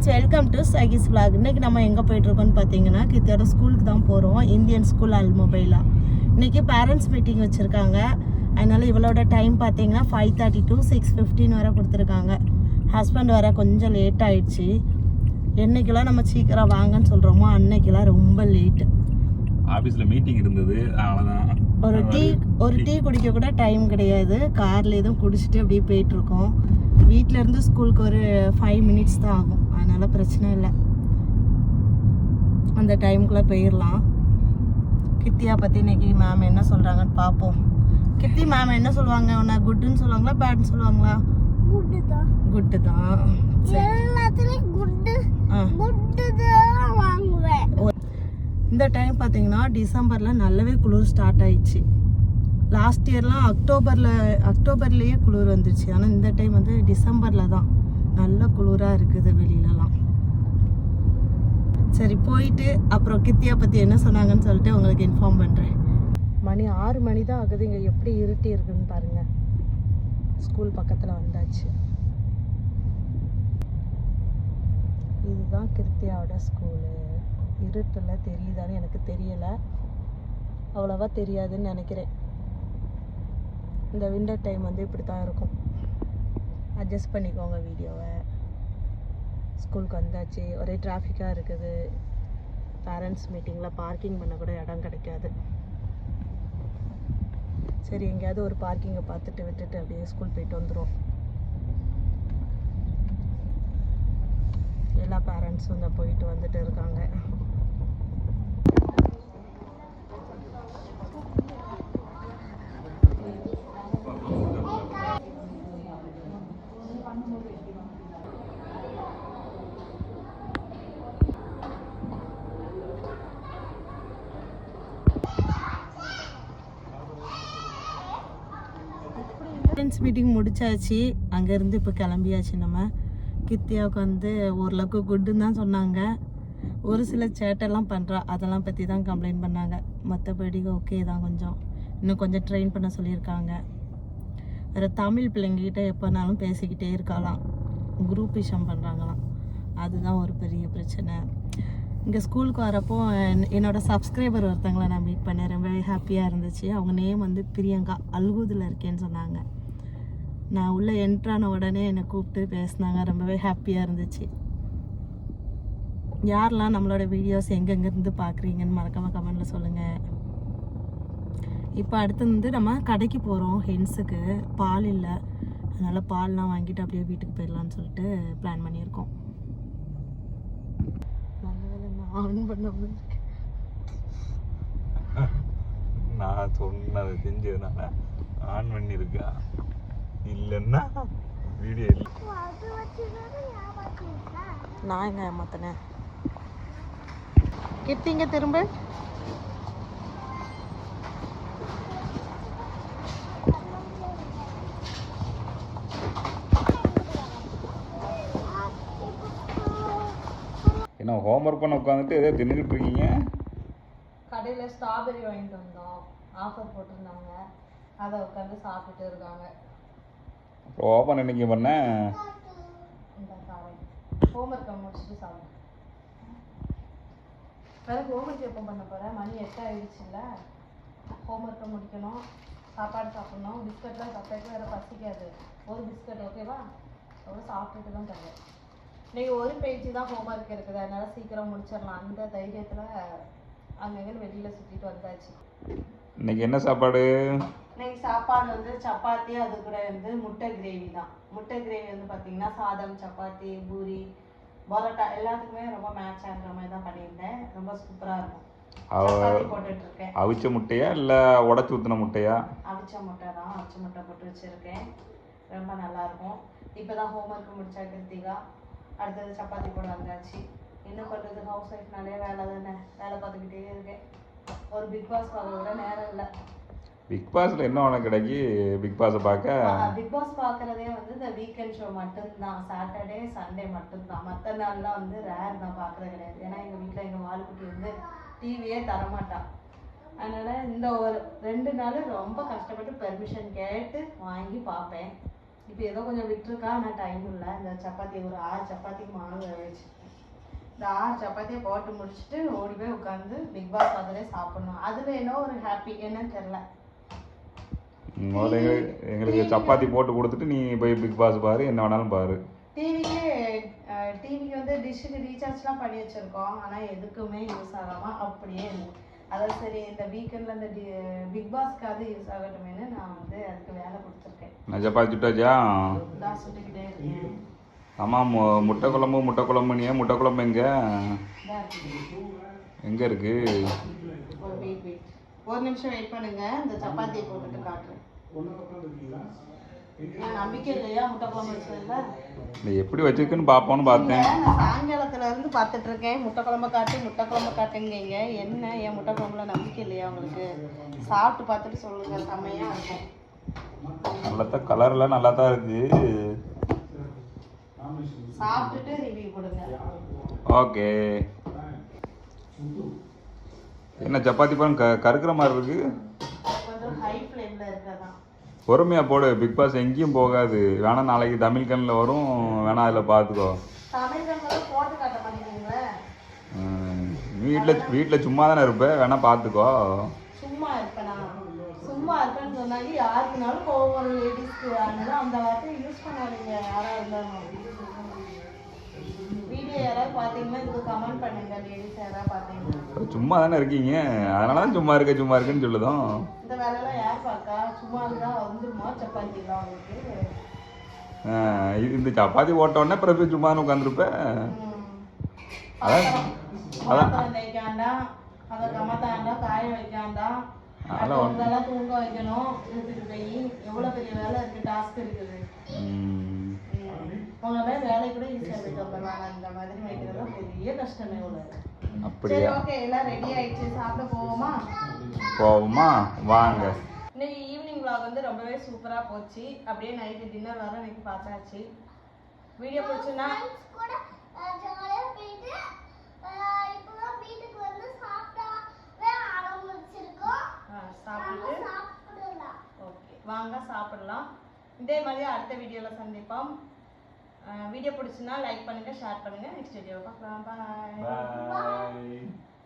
Friends welcome to சகிஸ் vlog. இன்னைக்கு நம்ம எங்கே போயிட்டுருக்கோம்னு பார்த்தீங்கன்னா கித்தியோட ஸ்கூலுக்கு தான் போகிறோம் இந்தியன் ஸ்கூல் அல் மொபைலா இன்னைக்கு பேரண்ட்ஸ் மீட்டிங் வச்சுருக்காங்க. அதனால இவளோட டைம் பார்த்தீங்கன்னா five thirty to six fifteen வரை கொடுத்துருக்காங்க. ஹஸ்பண்ட் வர கொஞ்சம் லேட் ஆயிடுச்சு. என்னைக்கெல்லாம் நம்ம சீக்கிரம் வாங்கன்னு சொல்கிறோமோ அன்னைக்கெல்லாம் ரொம்ப லேட்டு ஆபீஸ்ல மீட்டிங் இருந்தது. ஒரு டீ ஒரு டீ. குடிக்க கூட டைம் கிடையாது. கார்ல எதுவும் குடிச்சிட்டு அப்படியே போயிட்டு இருந்து ஸ்கூலுக்கு ஒரு ஃபைவ் மினிட்ஸ் தான் ஆகும். அதனால பிரச்சனை இல்லை. அந்த டைமுக்குள்ள போயிடலாம் கித்தியா பத்தி இன்னைக்கு மேம் என்ன சொல்றாங்கன்னு பார்ப்போம் கித்தி மேம் என்ன சொல்லுவாங்க? உன்னை குட்டுன்னு சொல்லுவாங்களா பேட்னு சொல்லுவாங்களா? குட்டு தான் குட்டு தான். எல்லாத்துலயும் குட்டு குட்டு தான் வாங்குவேன். இந்த டைம் பார்த்தீங்கன்னா டிசம்பரில் நல்லாவே குளிர் ஸ்டார்ட் ஆயிடுச்சு. லாஸ்ட் இயர்லாம் அக்டோபரில் அக்டோபர்லேயே குளிர் வந்துச்சு ஆனால் இந்த டைம் வந்து டிசம்பரில் தான். நல்ல குளிராக இருக்குது வெளியிலலாம். சரி போயிட்டு அப்புறம் கித்தியா பற்றி என்ன சொன்னாங்கன்னு சொல்லிட்டு உங்களுக்கு இன்ஃபார்ம் பண்ணுறேன் மணி ஆறு மணி தான் ஆகுது. இங்கே எப்படி இருட்டி இருக்குன்னு பாருங்கள் ஸ்கூல் பக்கத்தில் வந்தாச்சு. இதுதான் கிருத்தியாவோட ஸ்கூலு இருட்டில் தெரியுதான்னு எனக்கு தெரியலை. அவ்வளோவா தெரியாதுன்னு நினைக்கிறேன். இந்த விண்டர் டைம் வந்து இப்படி தான் இருக்கும். அட்ஜஸ்ட் பண்ணிக்கோங்க வீடியோவை ஸ்கூலுக்கு வந்தாச்சு. ஒரே டிராஃபிக்காக இருக்குது. பேரண்ட்ஸ் மீட்டிங்கில் பார்க்கிங் பண்ண கூட இடம் கிடைக்காது. சரி எங்கேயாவது ஒரு பார்க்கிங்கை பார்த்துட்டு விட்டுட்டு அப்படியே ஸ்கூல் போயிட்டு வந்துடும் எல்லா பேரண்ட்ஸும் இந்த போயிட்டு வந்துட்டு இருக்காங்க. பேரண்ட்ஸ் மீட்டிங் முடிச்சாச்சு. அங்கேருந்து இப்போ கிளம்பியாச்சு நம்ம. கித்தியாவுக்கு வந்து ஓரளவுக்கு குட்டுன்னு தான் சொன்னாங்க. ஒரு சில சேட்டெல்லாம் பண்ணுறா அதெல்லாம் பற்றி தான் கம்ப்ளைண்ட் பண்ணாங்க. மற்றபடி ஓகே தான் கொஞ்சம். இன்னும் கொஞ்சம் ட்ரெயின் பண்ண சொல்லியிருக்காங்க. வேறு தமிழ் பிள்ளைங்ககிட்ட எப்போனாலும் பேசிக்கிட்டே இருக்கலாம் குரூப் விஷயம் பண்ணுறாங்களாம் அதுதான் ஒரு பெரிய பிரச்சனை. இங்கே ஸ்கூலுக்கு வரப்போ என்னோடய சப்ஸ்கிரைபர் ஒருத்தங்களை நான் மீட் பண்ணேன். ரொம்பவே ஹாப்பியாக இருந்துச்சு. அவங்க நேம் வந்து பிரியங்கா. அல்கூதில் இருக்கேன்னு சொன்னாங்க. நான் உள்ளே என்ட்ரான உடனே என்னை கூப்பிட்டு பேசினாங்க. ரொம்பவே ஹாப்பியாக இருந்துச்சு. யாரெல்லாம் நம்மளோட வீடியோஸ் எங்கெங்கேருந்து பார்க்குறீங்கன்னு மறக்காமல் கமெண்டில் சொல்லுங்கள் இப்போ அடுத்து வந்து நம்ம கடைக்கு போகிறோம் ஹென்ஸுக்கு பால் இல்லை. அதனால் பால்லாம் வாங்கிட்டு அப்படியே வீட்டுக்கு போயிடலான்னு சொல்லிட்டு பிளான் பண்ணியிருக்கோம். நான் ஆன் பண்ண நான் சொன்னதை செஞ்சதுனால ஆன் பண்ணியிருக்கா இல்லைன்னா வீடியோ இல்லை. நான் எங்க ஏமாத்தினேன்? கிட்டிங்க திரும்ப. என்ன ஹோம்ஒர்க் பண்ண உட்காந்துட்டு ஏதோ தின்னுக்கிட்டு இருக்கீங்க? கடையில் ஸ்ட்ராபெரி வாங்கிட்டு வந்தோம். ஆஃபர் போட்டிருந்தாங்க. அதை உட்காந்து சாப்பிட்டுட்டு இருக்காங்க. ஓப்பன் என்னைக்கு பண்ணேன் ஹோம்ஒர்க்கை முடிச்சுட்டு சாப்பிடு. வேறு ஹோம்ஒர்க் எப்போ பண்ண போகிறேன் மணி எட்டு ஆயிடுச்சுல்ல. ஹோம்ஒர்க்கை முடிக்கணும். சாப்பாடு சாப்பிடணும். பிஸ்கட்லாம் சாப்பிட்டு வேறு பசிக்காது. ஒரு பிஸ்கட் ஓகேவா அவ்வளோ சாப்பிட்டுட்டு தான் தருவேன் இன்னைக்கு ஒரு பேஜ் தான் ஹோம்ஒர்க் இருக்குது. அதனால சீக்கிரம் முடிச்சிடலாம். அந்த தைரியத்தில் அங்கங்கன்னு வெளியில் சுற்றிட்டு வந்தாச்சு. இன்னைக்கு என்ன சாப்பாடு? இன்னைக்கு சாப்பாடு வந்து சப்பாத்தி அது கூட வந்து முட்டை கிரேவி தான். முட்டை கிரேவி வந்து பார்த்தீங்கன்னா சாதம் சப்பாத்தி பூரி பரோட்டா எல்லாத்துக்குமே ரொம்ப மேட்ச் ஆகுற மாதிரி தான் பண்ணியிருந்தேன். ரொம்ப சூப்பராக இருக்கும். அவிச்ச முட்டையா இல்லை உடச்சி ஊற்றின முட்டையா? அவிச்ச முட்டை தான். அவிச்ச முட்டை போட்டு வச்சிருக்கேன். ரொம்ப நல்லா இருக்கும். இப்போதான் ஹோம்ஒர்க் முடிச்சா கிருத்திகா. அடுத்தது சப்பாத்தி போட வந்தாச்சு. என்ன பண்ணுறது ஹவுஸ் ஒய்ஃப்னாலே வேலை தானே. வேலை பார்த்துக்கிட்டே இருக்கேன். ஒரு பிக் பாஸ் பார்க்க கூட நேரம் இல்லை. பிக் பாஸில் என்ன உனக்கு கிடைக்கி? பிக் பாஸ் பார்க்க? பிக் பாஸ் பார்க்குறதே வந்து இந்த வீக்கெண்ட் ஷோ மட்டும்தான். சாட்டர்டே சண்டே மட்டும்தான். மற்ற நாள்லாம் வந்து ரேர் தான் பார்க்குறது கிடையாது. ஏன்னா எங்கள் வீட்டில் எங்கள் வால்குட்டி வந்து டிவியே தரமாட்டான் அதனால இந்த ஒரு ரெண்டு நாள் ரொம்ப கஷ்டப்பட்டு பெர்மிஷன் கேட்டு வாங்கி பார்ப்பேன். இப்போ ஏதோ கொஞ்சம் விட்டுருக்கா ஆனால் டைம் இல்லை. இந்த சப்பாத்தி ஒரு ஆறு சப்பாத்திக்கு மாவு வச்சு இந்த ஆறு சப்பாத்தியை போட்டு முடிச்சுட்டு ஓடி போய் உட்காந்து பிக் பாஸ் அதிலே சாப்பிடணும். அதில் என்ன ஒரு ஹாப்பி என்னன்னு தெரில முதல்ல எங்களுக்கு எங்களுக்கு சப்பாத்தி போட்டு கொடுத்துட்டு நீ போய் பிக் பாஸ் பாரு என்ன வேணாலும் பாரு. டிவிக்கு டிவிக்கு வந்து டிஷ்ஷுக்கு ரீசார்ஜ்லாம் பண்ணி வச்சுருக்கோம். ஆனால் எதுக்குமே யூஸ் ஆகாமல் அப்படியே அதான் சரி இந்த வீக்கெண்டில் இந்த டி பிக் பாஸ்க்காவது யூஸ் ஆகட்டுமேனு நான் வந்து அதுக்கு வேலை கொடுத்துருக்கேன். நான் சப்பாத்தி சுட்டாச்சா தான் சுட்டுக்கிட்டே இருக்கேன். ஆமாம் மு- முட்டை குழம்பு முட்டை குழம்புனியே முட்டை குழம்பு எங்கே. எங்கே இருக்கு? ஒரு நிமிஷம் வெயிட் பண்ணுங்க. இந்த சப்பாத்தியை போட்டுட்டு காட்டுறேன். நம்பிக்கை இல்லையா? முட்டை குழம்பு வச்சதுல? இல்லை எப்படி வச்சிருக்குன்னு பார்ப்போன்னு பார்த்தேன். நான் சாயங்காலத்துல இருந்து பார்த்துட்டு இருக்கேன். முட்டை குழம்பு காட்டு முட்டை குழம்பு காட்டுங்கீங்க. என்ன? என் முட்டை குழம்புல நம்பிக்கை இல்லையா உங்களுக்கு? சாப்பிட்டு பார்த்துட்டு சொல்லுங்க. செம்மையா இருக்கும். நல்லா தான் கலர்லாம் நல்லா தான் இருக்கு. சாப்பிட்டுட்டு ரிவ்யூ கொடுங்க. ஓகே என்ன சப்பாத்தி பழம் க கருக்கிற மாதிரி இருக்கு? கொஞ்சம் ஹை ஃப்ளேம்ல இருக்கதான் பொறுமையாக போடு பிக் பாஸ் எங்கேயும் போகாது. வேணா நாளைக்கு தமிழ் கண்ணில் வரும் வேணா அதில் பார்த்துக்கோ. வீட்டில் வீட்டில் சும்மா தானே இருப்ப? வேணா பார்த்துக்கோ. சும்மா இருப்பேனா? சும்மா இருப்பேன்னு சொன்னாங்க யாருக்குனாலும் கோவம் லேடிஸ்க்கு அந்த வார்த்தையை யூஸ் பண்ணாதீங்க. யாரா இருந்தாலும். யாராவது பார்த்தீங்கன்னா இதுக்கு கமெண்ட் பண்ணுங்க லேடிஸ் யாராவது பார்த்தீங்கன்னா சும்மா தானே இருக்கீங்க? அதனால தான் சும்மா இருக்க சும்மா இருக்குன்னு சொல்லுதோம். இந்த வேலையெல்லாம் யார் பார்க்கா சும்மா இருந்தா வந்துருமா? சப்பாத்திலாம் உங்களுக்கு. ஆஹ் இது- இந்த சப்பாத்தி போட்ட உடனே பிறகு சும்மா உட்காந்துருப்ப ம். அதான் அதான். தேய்க்காண்டா அதை கமத்தாண்டா காய வைக்காண்டா அதெல்லாம் ஒண்ணு- உங்களெல்லாம் தூங்க வைக்கணும். இழுத்துட்டு போய் எவ்வளோ பெரிய வேலை இருக்கு டாஸ்க் இருக்குது. மாதிரி வேலை கூட ஈஸியாக போயிட்டு வந்துடலாம் இந்த மாதிரி வைக்கிறது பெரிய கஷ்டமே அப்படியா? ஓகே எல்லாம் ரெடி ஆயிடுச்சு. சாப்பிட போவோமா? போவோமா? வாங்க. இன்னைக்கு ஈவினிங் vlog வந்து ரொம்பவே சூப்பராக போச்சு. அப்படியே நைட்டு டின்னர் வர இன்னைக்கு பார்த்தாச்சு. வீடியோ பிடிச்சுன்னா ஃப்ரெண்ட்ஸ் கூட ஜாலியாக போயிட்டு அஹ், இப்பதான் வீட்டுக்கு வந்து சாப்பிட்டாவே ஆரம்பிச்சிருக்கோம். சாப்பிட்டு சாப்பிடலாம். ஓகே வாங்க சாப்பிடலாம். இதே மாதிரி அடுத்த வீடியோவில் சந்திப்போம். வீடியோ பிடிச்சுன்னா லைக் பண்ணுங்கள் ஷேர் பண்ணுங்கள் நெக்ஸ்ட் வீடியோ பார்க்கலாம் பாய்